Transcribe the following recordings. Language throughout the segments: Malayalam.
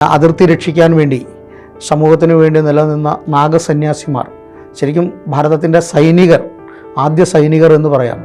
അതിർത്തി രക്ഷിക്കാൻ വേണ്ടി സമൂഹത്തിന് വേണ്ടി നിലനിന്ന നാഗസന്യാസിമാർ ശരിക്കും ഭാരതത്തിന്റെ സൈനികർ ആദ്യ സൈനികർ എന്ന് പറയാം.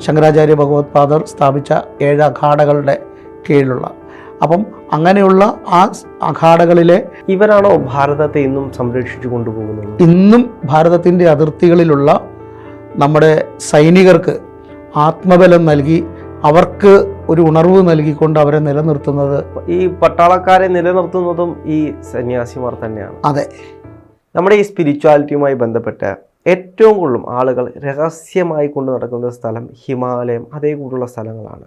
ശങ്കരാചാര്യ ഭഗവത്പാദർ സ്ഥാപിച്ച ഏഴ് അഖാഡകളുടെ കീഴിലുള്ള. അപ്പം അങ്ങനെയുള്ള ആ അഖാഡകളിലെ ഇവരാണോ ഭാരതത്തെ ഇന്നും സംരക്ഷിച്ചു കൊണ്ടുപോകുന്നത്? ഇന്നും ഭാരതത്തിന്റെ അതിർത്തികളിലുള്ള നമ്മുടെ സൈനികർക്ക് ആത്മബലം നൽകി അവർക്ക് ഒരു ഉണർവ് നൽകിക്കൊണ്ട് അവരെ നിലനിർത്തുന്നത് ഈ പട്ടാളക്കാരെ നിലനിർത്തുന്നതും ഈ സന്യാസിമാർ തന്നെയാണ്. അതെ. നമ്മുടെ ഈ സ്പിരിച്വാലിറ്റിയുമായി ബന്ധപ്പെട്ട് ഏറ്റവും കൂടുതലും ആളുകൾ രഹസ്യമായി കൊണ്ട് നടക്കുന്ന സ്ഥലം ഹിമാലയം അതേ കൂടുതലുള്ള സ്ഥലങ്ങളാണ്.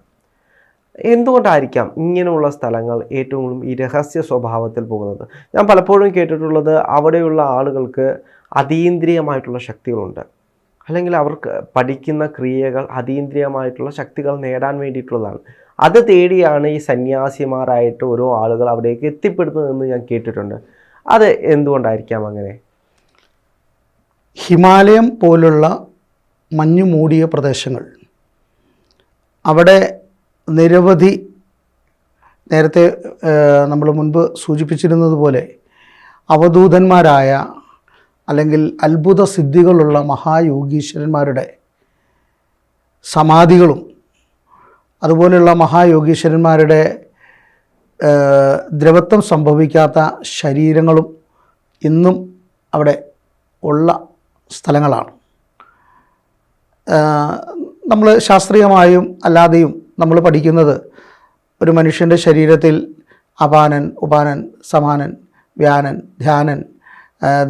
എന്തുകൊണ്ടായിരിക്കാം ഇങ്ങനെയുള്ള സ്ഥലങ്ങൾ ഏറ്റവും കൂടുതലും ഈ രഹസ്യ സ്വഭാവത്തിൽ പോകുന്നത്? ഞാൻ പലപ്പോഴും കേട്ടിട്ടുള്ളത് അവിടെയുള്ള ആളുകൾക്ക് അതീന്ദ്രിയമായിട്ടുള്ള ശക്തികളുണ്ട്. അല്ലെങ്കിൽ അവർക്ക് പഠിക്കുന്ന ക്രിയകൾ അതീന്ദ്രിയമായിട്ടുള്ള ശക്തികൾ നേടാൻ വേണ്ടിയിട്ടുള്ളതാണ്. അത് തേടിയാണ് ഈ സന്യാസിമാരായിട്ട് ഓരോ ആളുകൾ അവിടേക്ക് എത്തിപ്പെടുന്നതെന്ന് ഞാൻ കേട്ടിട്ടുണ്ട്. അത് എന്തുകൊണ്ടായിരിക്കാം അങ്ങനെ? ഹിമാലയം പോലുള്ള മഞ്ഞു മൂടിയ പ്രദേശങ്ങൾ അവിടെ നിരവധി നേരത്തെ നമ്മൾ മുൻപ് സൂചിപ്പിച്ചിരുന്നത് പോലെ അവധൂതന്മാരായ അല്ലെങ്കിൽ അത്ഭുത സിദ്ധികളുള്ള മഹായോഗീശ്വരന്മാരുടെ സമാധികളും അതുപോലെയുള്ള മഹായോഗീശ്വരന്മാരുടെ ദ്രവത്വം സംഭവിക്കാത്ത ശരീരങ്ങളും ഇന്നും അവിടെ ഉള്ള സ്ഥലങ്ങളാണ്. നമ്മൾ ശാസ്ത്രീയമായും അല്ലാതെയും നമ്മൾ പഠിക്കുന്നത് ഒരു മനുഷ്യന്റെ ശരീരത്തിൽ അപാനൻ ഉപാനൻ സമാനൻ വ്യാനൻ ധ്യാനൻ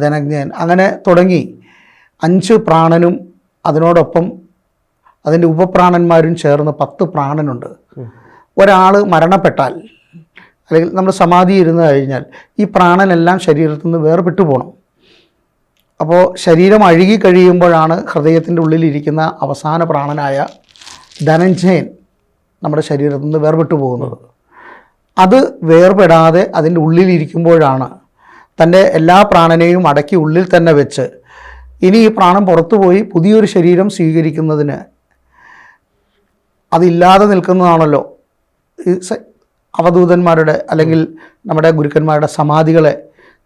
ധനജ്ഞൻ. അങ്ങനെ തുടങ്ങി. അഞ്ച് പ്രാണനും അതിനോടൊപ്പം അതിന്റെ ഉപപ്രാണന്മാരും ചേർന്ന് പത്ത് പ്രാണനുണ്ട്. ഒരാൾ മരണപ്പെട്ടാൽ അല്ലെങ്കിൽ നമ്മൾ സമാധി ഇരുന്ന് കഴിഞ്ഞാൽ ഈ പ്രാണനെല്ലാം ശരീരത്തിൽ നിന്ന് വേർപെട്ടു പോകണം അപ്പോൾ ശരീരം അഴുകി കഴിയുമ്പോഴാണ് ഹൃദയത്തിന്റെ ഉള്ളിലിരിക്കുന്ന അവസാന പ്രാണനായ ധനഞ്ജയൻ നമ്മുടെ ശരീരത്തിൽ നിന്ന് വേർപെട്ടു പോകുന്നത്. അത് വേർപെടാതെ അതിന്റെ ഉള്ളിലിരിക്കുമ്പോഴാണ് തന്റെ എല്ലാ പ്രാണനെയും അടക്കി ഉള്ളിൽ തന്നെ വെച്ച് ഇനി ഈ പ്രാണം പുറത്തുപോയി പുതിയൊരു ശരീരം സ്വീകരിക്കുന്നതിന് അതില്ലാതെ നിൽക്കുന്നതാണല്ലോ അവധൂതന്മാരുടെ അല്ലെങ്കിൽ നമ്മുടെ ഗുരുക്കന്മാരുടെ സമാധികളെ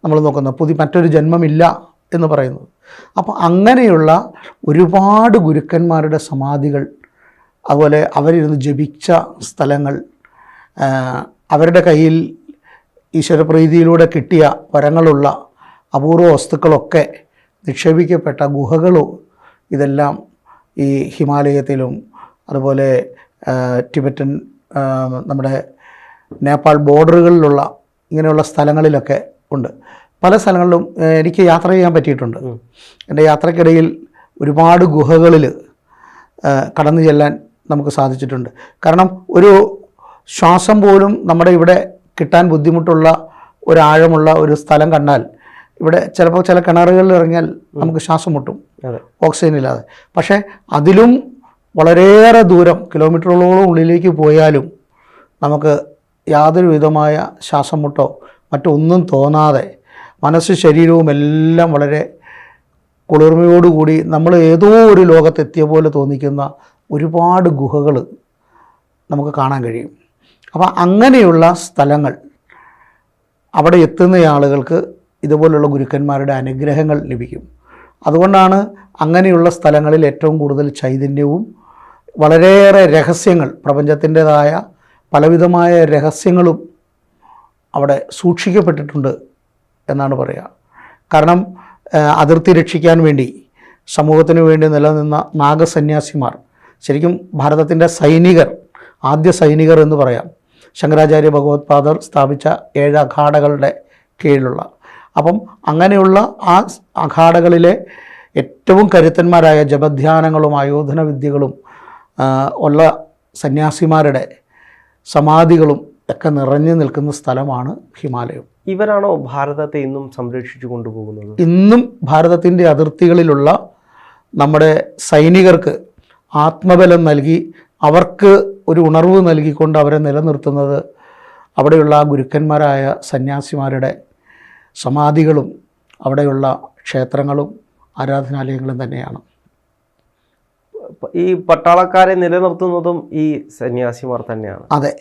നമ്മൾ നോക്കുന്നത്. പുതിയ മറ്റൊരു ജന്മമില്ല എന്ന് പറയുന്നത്. അപ്പോൾ അങ്ങനെയുള്ള ഒരുപാട് ഗുരുക്കന്മാരുടെ സമാധികൾ അതുപോലെ അവരിരുന്ന് ജപിച്ച സ്ഥലങ്ങൾ അവരുടെ കയ്യിൽ ഈശ്വരപ്രീതിയിലൂടെ കിട്ടിയ വരങ്ങളുള്ള അപൂർവ വസ്തുക്കളൊക്കെ നിക്ഷേപിക്കപ്പെട്ട ഗുഹകളും ഇതെല്ലാം ഈ ഹിമാലയത്തിലും അതുപോലെ ടിബറ്റൻ നമ്മുടെ നേപ്പാൾ ബോർഡറുകളിലുള്ള ഇങ്ങനെയുള്ള സ്ഥലങ്ങളിലൊക്കെ ഉണ്ട്. പല സ്ഥലങ്ങളിലും എനിക്ക് യാത്ര ചെയ്യാൻ പറ്റിയിട്ടുണ്ട്. എന്റെ യാത്രക്കിടയിൽ ഒരുപാട് ഗുഹകളിൽ കടന്നു ചെല്ലാൻ നമുക്ക് സാധിച്ചിട്ടുണ്ട്. കാരണം ഒരു ശ്വാസം പോലും നമ്മുടെ ഇവിടെ കിട്ടാൻ ബുദ്ധിമുട്ടുള്ള ഒരാഴമുള്ള ഒരു സ്ഥലം കണ്ടാൽ ഇവിടെ ചിലപ്പോൾ ചില കിണറുകളിൽ ഇറങ്ങിയാൽ നമുക്ക് ശ്വാസം മുട്ടും ഓക്സിജൻ ഇല്ലാതെ. പക്ഷേ അതിലും വളരെയേറെ ദൂരം കിലോമീറ്ററുകളോളം ഉള്ളിലേക്ക് പോയാലും നമുക്ക് യാതൊരു വിധമായ ശ്വാസം മുട്ടോ മറ്റൊന്നും തോന്നാതെ മനസ്സ് ശരീരവും എല്ലാം വളരെ കുളിർമയോടുകൂടി നമ്മൾ ഏതോ ഒരു ലോകത്തെത്തിയ പോലെ തോന്നിക്കുന്ന ഒരുപാട് ഗുഹകൾ നമുക്ക് കാണാൻ കഴിയും. അപ്പോൾ അങ്ങനെയുള്ള സ്ഥലങ്ങൾ അവിടെ എത്തുന്ന ആളുകൾക്ക് ഇതുപോലുള്ള ഗുരുക്കന്മാരുടെ അനുഗ്രഹങ്ങൾ ലഭിക്കും. അതുകൊണ്ടാണ് അങ്ങനെയുള്ള സ്ഥലങ്ങളിൽ ഏറ്റവും കൂടുതൽ ചൈതന്യവും വളരെയേറെ രഹസ്യങ്ങൾ പ്രപഞ്ചത്തിന്റെതായ പലവിധമായ രഹസ്യങ്ങളും അവിടെ സൂക്ഷിക്കപ്പെട്ടിട്ടുണ്ട് എന്നാണ് പറയുക. കാരണം അതിർത്തി രക്ഷിക്കാൻ വേണ്ടി സമൂഹത്തിന് വേണ്ടി നിലനിന്ന നാഗസന്യാസിമാർ ശരിക്കും ഭാരതത്തിന്റെ സൈനികർ ആദ്യ സൈനികർ എന്ന് പറയാം ശങ്കരാചാര്യ ഭഗവത്പാദർ സ്ഥാപിച്ച ഏഴ് അഖാഡകളുടെ കീഴിലുള്ള. അപ്പം അങ്ങനെയുള്ള ആ അഖാഡകളിലെ ഏറ്റവും കരുത്തന്മാരായ ജപധ്യാനങ്ങളും ആയോധന വിദ്യകളും ഉള്ള സന്യാസിമാരുടെ സമാധികളും ഒക്കെ നിറഞ്ഞു നിൽക്കുന്ന സ്ഥലമാണ് ഹിമാലയം. ഇവരാണോ ഭാരതത്തെ ഇന്നും സംരക്ഷിച്ചു കൊണ്ടുപോകുന്നത്? ഇന്നും ഭാരതത്തിന്റെ അതിർത്തികളിലുള്ള നമ്മുടെ സൈനികർക്ക് ആത്മബലം നൽകി അവർക്ക് ഒരു ഉണർവ് നൽകിക്കൊണ്ട് അവരെ നിലനിർത്തുന്നത് അവിടെയുള്ള ആ ഗുരുക്കന്മാരായ സന്യാസിമാരുടെ സമാധികളും അവിടെയുള്ള ക്ഷേത്രങ്ങളും ആരാധനാലയങ്ങളും തന്നെയാണ്. ഈ പട്ടാളക്കാരെ നിലനിർത്തുന്നതും ഈ സന്യാസിമാർ തന്നെയാണ്. അതെ.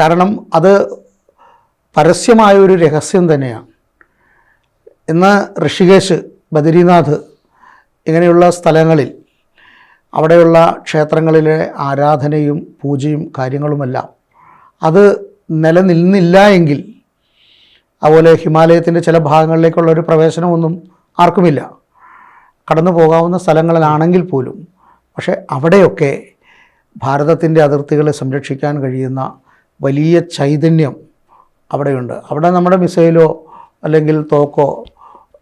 കാരണം അത് പരസ്യമായ ഒരു രഹസ്യം തന്നെയാണ്. ഇന്ന് ഋഷികേശ് ബദരീനാഥ് ഇങ്ങനെയുള്ള സ്ഥലങ്ങളിൽ അവിടെയുള്ള ക്ഷേത്രങ്ങളിലെ ആരാധനയും പൂജയും കാര്യങ്ങളുമെല്ലാം അത് നിലനിന്നില്ല എങ്കിൽ അതുപോലെ ഹിമാലയത്തിന്റെ ചില ഭാഗങ്ങളിലേക്കുള്ള ഒരു പ്രവേശനമൊന്നും ആർക്കുമില്ല. കടന്നു പോകാവുന്ന സ്ഥലങ്ങളിലാണെങ്കിൽ പോലും പക്ഷേ അവിടെയൊക്കെ ഭാരതത്തിന്റെ അതിർത്തികളെ സംരക്ഷിക്കാൻ കഴിയുന്ന വലിയ ചൈതന്യം അവിടെയുണ്ട്. അവിടെ നമ്മുടെ മിസൈലോ അല്ലെങ്കിൽ തോക്കോ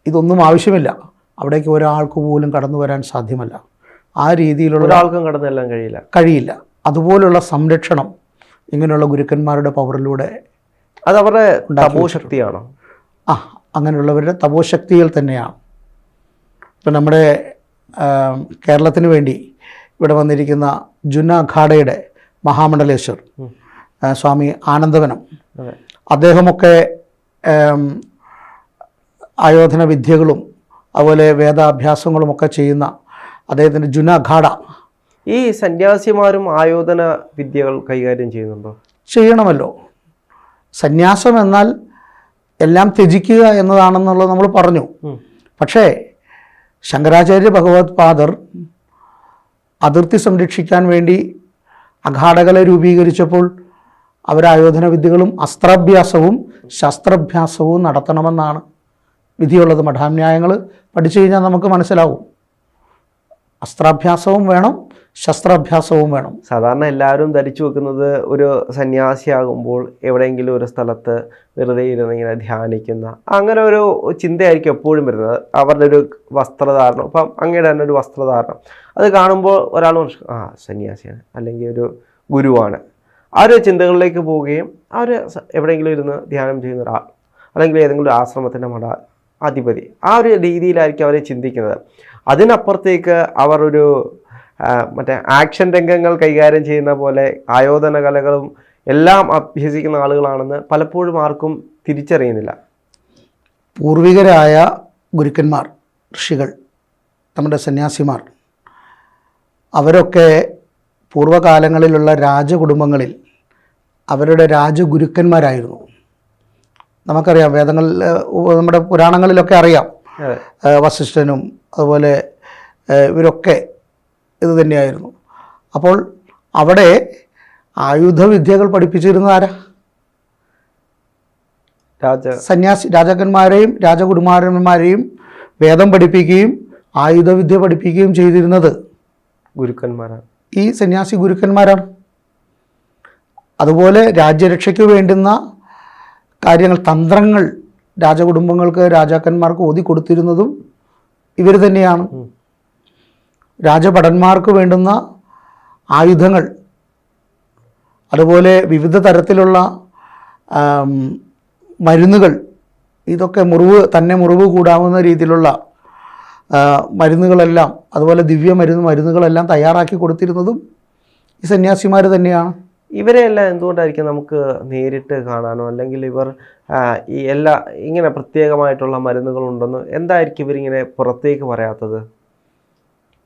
ഇതൊന്നും ആവശ്യമില്ല. അവിടേക്ക് ഒരാൾക്ക് പോലും കടന്നു വരാൻ സാധ്യമല്ല. ആ രീതിയിലുള്ള ഒരാൾക്കും കടന്നെല്ലാം കഴിയില്ല. കഴിയില്ല. അതുപോലുള്ള സംരക്ഷണം ഇങ്ങനെയുള്ള ഗുരുക്കന്മാരുടെ പവറിലൂടെ അത് അവരുടെ തപോശക്തിയാണോ ആ അങ്ങനെയുള്ളവരുടെ തപോശക്തിയിൽ തന്നെയാണ്. ഇപ്പം നമ്മുടെ കേരളത്തിന് വേണ്ടി ഇവിടെ വന്നിരിക്കുന്ന ജുന അഖാഡയുടെ മഹാമണ്ഡലേശ്വർ സ്വാമി ആനന്ദവനം. അദ്ദേഹമൊക്കെ ആയോധന വിദ്യകളും അതുപോലെ വേദാഭ്യാസങ്ങളുമൊക്കെ ചെയ്യുന്ന അദ്ദേഹത്തിന്റെ ജുന അഖാഡ ഈ സന്യാസിമാരും ആയോധന വിദ്യകൾ കൈകാര്യം ചെയ്യുന്നുണ്ടോ? ചെയ്യണമല്ലോ. സന്യാസം എന്നാൽ എല്ലാം ത്യജിക്കുക എന്നതാണെന്നുള്ളത് നമ്മൾ പറഞ്ഞു. പക്ഷേ ശങ്കരാചാര്യ ഭഗവത് പാദർ അതിർത്തി സംരക്ഷിക്കാൻ വേണ്ടി അഘാടകളെ രൂപീകരിച്ചപ്പോൾ അവർ ആയോധന വിദ്യകളും അസ്ത്രാഭ്യാസവും ശസ്ത്രാഭ്യാസവും നടത്തണമെന്നാണ് വിധിയുള്ളത്. മഠാന്യായങ്ങൾ പഠിച്ചു കഴിഞ്ഞാൽ നമുക്ക് മനസ്സിലാവും. അസ്ത്രാഭ്യാസവും വേണം ശസ്ത്രാഭ്യാസവും വേണം. സാധാരണ എല്ലാവരും ധരിച്ചു വെക്കുന്നത് ഒരു സന്യാസിയാകുമ്പോൾ എവിടെയെങ്കിലും ഒരു സ്ഥലത്ത് വെറുതെ ഇരുന്ന് ഇങ്ങനെ ധ്യാനിക്കുന്ന അങ്ങനെ ഒരു ചിന്തയായിരിക്കും എപ്പോഴും വരുന്നത്. അവരുടെ ഒരു വസ്ത്രധാരണം ഇപ്പം അങ്ങയുടെ തന്നെ ഒരു വസ്ത്രധാരണം. അത് കാണുമ്പോൾ ഒരാൾ ആ സന്യാസിയാണ് അല്ലെങ്കിൽ ഒരു ഗുരുവാണ്. ആ ഒരു ചിന്തകളിലേക്ക് പോവുകയും അവർ എവിടെയെങ്കിലും ഇരുന്ന് ധ്യാനം ചെയ്യുന്ന ഒരാൾ അല്ലെങ്കിൽ ഏതെങ്കിലും ഒരു ആശ്രമത്തിന്റെ മഠ അധിപതി. ആ ഒരു രീതിയിലായിരിക്കും അവരെ ചിന്തിക്കുന്നത്. അതിനപ്പുറത്തേക്ക് അവർ ഒരു മറ്റേ ആക്ഷൻ രംഗങ്ങൾ കൈകാര്യം ചെയ്യുന്ന പോലെ ആയോധന കലകളും എല്ലാം അഭ്യസിക്കുന്ന ആളുകളാണെന്ന് പലപ്പോഴും ആർക്കും തിരിച്ചറിയുന്നില്ല. പൂർവികരായ ഗുരുക്കന്മാർ ഋഷികൾ നമ്മുടെ സന്യാസിമാർ അവരൊക്കെ പൂർവകാലങ്ങളിലുള്ള രാജകുടുംബങ്ങളിൽ അവരുടെ രാജഗുരുക്കന്മാരായിരുന്നു. നമുക്കറിയാം വേദങ്ങളിൽ നമ്മുടെ പുരാണങ്ങളിലൊക്കെ അറിയാം. വസിഷ്ഠനും അതുപോലെ ഇവരൊക്കെ ഇത് തന്നെയായിരുന്നു. അപ്പോൾ അവിടെ ആയുധവിദ്യകൾ പഠിപ്പിച്ചിരുന്ന ആരാ? രാജ സന്യാസി രാജാക്കന്മാരെയും രാജകുമാരന്മാരെയും വേദം പഠിപ്പിക്കുകയും ആയുധവിദ്യ പഠിപ്പിക്കുകയും ചെയ്തിരുന്നത് ഗുരുക്കന്മാരാണ്. ഈ സന്യാസി ഗുരുക്കന്മാരാണ്. അതുപോലെ രാജ്യരക്ഷയ്ക്ക് വേണ്ടുന്ന കാര്യങ്ങൾ തന്ത്രങ്ങൾ രാജകുടുംബങ്ങൾക്ക് രാജാക്കന്മാർക്ക് ഓതി കൊടുത്തിരുന്നതും ഇവർ തന്നെയാണ്. രാജഭടന്മാർക്ക് വേണ്ടുന്ന ആയുധങ്ങൾ അതുപോലെ വിവിധ തരത്തിലുള്ള മരുന്നുകൾ ഇതൊക്കെ മുറിവ് തന്നെ മുറിവ് കൂടാവുന്ന രീതിയിലുള്ള മരുന്നുകളെല്ലാം അതുപോലെ ദിവ്യ മരുന്ന് മരുന്നുകളെല്ലാം തയ്യാറാക്കി കൊടുത്തിരുന്നതും ഈ സന്യാസിമാർ തന്നെയാണ് ഇവരെയെല്ലാം എന്തുകൊണ്ടായിരിക്കും നമുക്ക് നേരിട്ട് കാണാനോ അല്ലെങ്കിൽ ഇവർ ഈ എല്ലാ ഇങ്ങനെ പ്രത്യേകമായിട്ടുള്ള മരുന്നുകളുണ്ടെന്ന് എന്തായിരിക്കും ഇവരിങ്ങനെ പുറത്തേക്ക് പറയാത്തത്?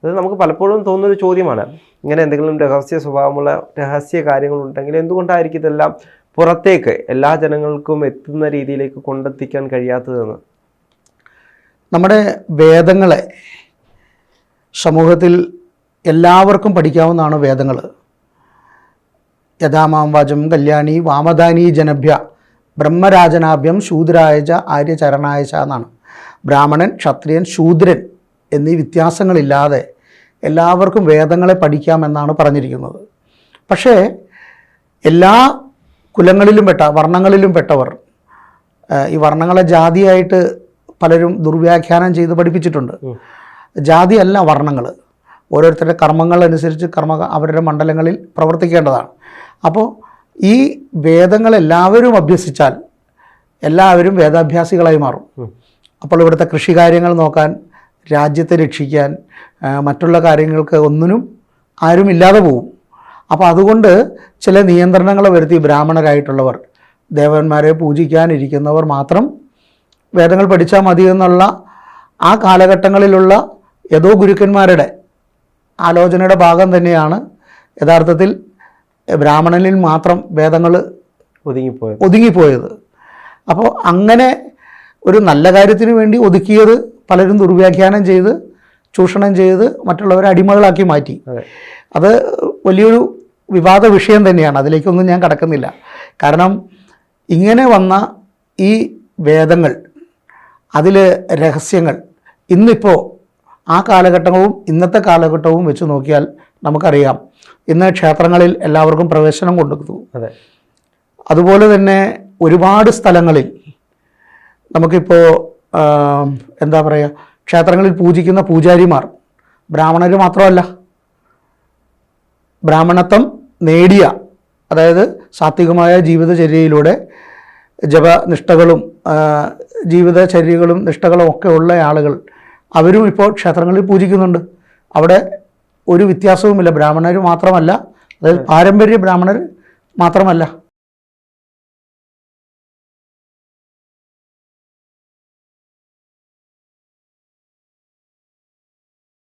അത് നമുക്ക് പലപ്പോഴും തോന്നുന്നൊരു ചോദ്യമാണ്. ഇങ്ങനെ എന്തെങ്കിലും രഹസ്യ സ്വഭാവമുള്ള രഹസ്യ കാര്യങ്ങളുണ്ടെങ്കിൽ എന്തുകൊണ്ടായിരിക്കും ഇതെല്ലാം പുറത്തേക്ക് എല്ലാ ജനങ്ങൾക്കും എത്തുന്ന രീതിയിലേക്ക് കൊണ്ടെത്തിക്കാൻ കഴിയാത്തതെന്ന്? നമ്മുടെ വേദങ്ങളെ സമൂഹത്തിൽ എല്ലാവർക്കും പഠിക്കാവുന്നതാണ് വേദങ്ങൾ. യഥാമാം വാചം കല്യാണി വാമദാനി ജനഭ്യ ബ്രഹ്മരാജനാഭ്യം ശൂദ്രായച ആര്യചരണായച എന്നാണ്. ബ്രാഹ്മണൻ ക്ഷത്രിയൻ ശൂദ്രൻ എന്നീ വ്യത്യാസങ്ങളില്ലാതെ എല്ലാവർക്കും വേദങ്ങളെ പഠിക്കാമെന്നാണ് പറഞ്ഞിരിക്കുന്നത്. പക്ഷേ എല്ലാ കുലങ്ങളിലും പെട്ട വർണങ്ങളിലും പെട്ടവർ ഈ വർണങ്ങളെ ജാതിയായിട്ട് പലരും ദുർവ്യാഖ്യാനം ചെയ്ത് പഠിപ്പിച്ചിട്ടുണ്ട്. ജാതിയല്ല വർണങ്ങൾ ഓരോരുത്തരുടെ കർമ്മങ്ങൾ അനുസരിച്ച് കർമ്മ അവരുടെ മണ്ഡലങ്ങളിൽ പ്രവർത്തിക്കേണ്ടതാണ്. അപ്പോൾ ഈ വേദങ്ങൾ എല്ലാവരും അഭ്യസിച്ചാൽ എല്ലാവരും വേദാഭ്യാസികളായി മാറും. അപ്പോൾ ഇവിടുത്തെ കൃഷികാര്യങ്ങൾ നോക്കാൻ രാജ്യത്തെ രക്ഷിക്കാൻ മറ്റുള്ള കാര്യങ്ങൾക്ക് ഒന്നിനും ആരും ഇല്ലാതെ പോകും അപ്പോൾ അതുകൊണ്ട് ചില നിയന്ത്രണങ്ങൾ വരുത്തി ബ്രാഹ്മണരായിട്ടുള്ളവർ ദേവന്മാരെ പൂജിക്കാനിരിക്കുന്നവർ മാത്രം വേദങ്ങൾ പഠിച്ചാൽ മതി എന്നുള്ള ആ കാലഘട്ടങ്ങളിലുള്ള ഏതോ ഗുരുക്കന്മാരുടെ ആലോചനയുടെ ഭാഗം തന്നെയാണ്. യഥാർത്ഥത്തിൽ ബ്രാഹ്മണനിൽ മാത്രം വേദങ്ങൾ ഒതുങ്ങിപ്പോയത്. ഒതുങ്ങിപ്പോയത്. അപ്പോൾ അങ്ങനെ ഒരു നല്ല കാര്യത്തിന് വേണ്ടി ഒതുക്കിയത് പലരും ദുർവ്യാഖ്യാനം ചെയ്ത് ചൂഷണം ചെയ്ത് മറ്റുള്ളവരെ അടിമകളാക്കി മാറ്റി. അത്. വലിയൊരു വിവാദ വിഷയം തന്നെയാണ്. അതിലേക്കൊന്നും ഞാൻ കടക്കുന്നില്ല. കാരണം ഇങ്ങനെ വന്ന ഈ വേദങ്ങൾ അതിൽ രഹസ്യങ്ങൾ ഇന്നിപ്പോൾ ആ കാലഘട്ടവും ഇന്നത്തെ കാലഘട്ടവും വെച്ച് നോക്കിയാൽ നമുക്കറിയാം. ഇന്ന് ക്ഷേത്രങ്ങളിൽ എല്ലാവർക്കും പ്രവേശനം കൊടുക്കുന്നു അതെ. അതുപോലെ തന്നെ ഒരുപാട് സ്ഥലങ്ങളിൽ നമുക്കിപ്പോൾ എന്താ പറയുക ക്ഷേത്രങ്ങളിൽ പൂജിക്കുന്ന പൂജാരിമാർ ബ്രാഹ്മണർ മാത്രമല്ല. ബ്രാഹ്മണത്വം നേടിയ അതായത് സാത്വികമായ ജീവിതചര്യയിലൂടെ ജപനിഷ്ഠകളും ജീവിതചര്യകളും നിഷ്ഠകളും ഒക്കെ ഉള്ള ആളുകൾ അവരും ഇപ്പോൾ ക്ഷേത്രങ്ങളിൽ പൂജിക്കുന്നുണ്ട്. അവിടെ ഒരു വ്യത്യാസവുമില്ല. ബ്രാഹ്മണർ മാത്രമല്ല അതായത് പാരമ്പര്യ ബ്രാഹ്മണർ മാത്രമല്ല.